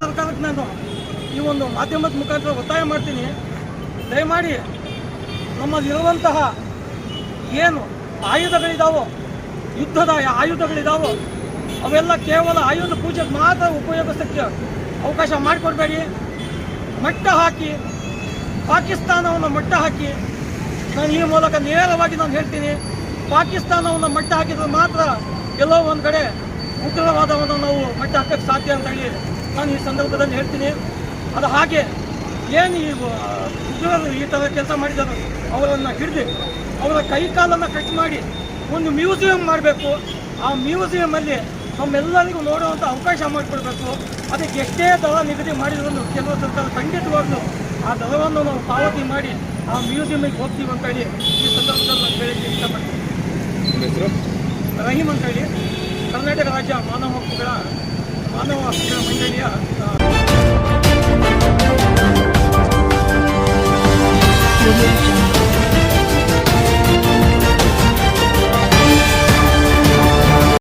ಸರ್ಕಾರಕ್ಕೆ ನಾನು ಈ ಒಂದು ಮಾಧ್ಯಮದ ಮುಖಾಂತರ ಒತ್ತಾಯ ಮಾಡ್ತೀನಿ. ದಯಮಾಡಿ ನಮ್ಮಲ್ಲಿರುವಂತಹ ಏನು ಆಯುಧಗಳಿದಾವೋ, ಯುದ್ಧದ ಆಯುಧಗಳಿದಾವೋ, ಅವೆಲ್ಲ ಕೇವಲ ಆಯುಧ ಪೂಜೆಗೆ ಮಾತ್ರ ಉಪಯೋಗಿಸೋಕ್ಕೆ ಅವಕಾಶ ಮಾಡಿಕೊಡ್ಬೇಡಿ. ಮಟ್ಟ ಹಾಕಿ, ಪಾಕಿಸ್ತಾನವನ್ನು ಮಟ್ಟ ಹಾಕಿ ನಾನು ಈ ಮೂಲಕ ನೇರವಾಗಿ ನಾನು ಹೇಳ್ತೀನಿ. ಪಾಕಿಸ್ತಾನವನ್ನು ಮಟ್ಟ ಹಾಕಿದ್ರೆ ಮಾತ್ರ ಎಲ್ಲೋ ಒಂದು ಕಡೆ ಉಗ್ರವಾದವನ್ನು ನಾವು ಮಟ್ಟ ಹಾಕಕ್ಕೆ ಸಾಧ್ಯ ಅಂತ ಹೇಳಿ ನಾನು ಈ ಸಂದರ್ಭದಲ್ಲಿ ಹೇಳ್ತೀನಿ. ಅದು ಹಾಗೆ ಏನು ಈ ಉಗ್ರರು ಈ ಥರ ಕೆಲಸ ಮಾಡಿದ್ದಾರೆ ಅವರನ್ನು ಹಿಡಿದು ಅವರ ಕೈ ಕಾಲನ್ನು ಕಟ್ ಮಾಡಿ ಒಂದು ಮ್ಯೂಸಿಯಂ ಮಾಡಬೇಕು. ಆ ಮ್ಯೂಸಿಯಮಲ್ಲಿ ನಮ್ಮೆಲ್ಲರಿಗೂ ನೋಡುವಂಥ ಅವಕಾಶ ಮಾಡಿಕೊಡ್ಬೇಕು. ಅದಕ್ಕೆ ಎಷ್ಟೇ ದರ ನಿಗದಿ ಮಾಡಿದ್ರು ಕೆಲವು ಸರ್ಕಾರ ಖಂಡಿತವಾಗ್ಲೂ ಆ ದರವನ್ನು ನಾವು ಪಾವತಿ ಮಾಡಿ ಆ ಮ್ಯೂಸಿಯಮಿಗೆ ಹೋಗ್ತೀವಿ ಅಂತೇಳಿ ಈ ಸಂದರ್ಭದಲ್ಲಿ ನಾನು ಹೇಳಕ್ಕೆ ಇಷ್ಟಪಡ್ತೀನಿ. ನಿಮ್ಮ ಹೆಸರು? ರಹೀಮ್ ಅಂತ ಹೇಳಿ ಕರ್ನಾಟಕ ರಾಜ್ಯ ಮಾನವ ಹಕ್ಕುಗಳ ಮಾನವ ಹಕ್ಕುಗಳ ಮಂಡಳಿಯ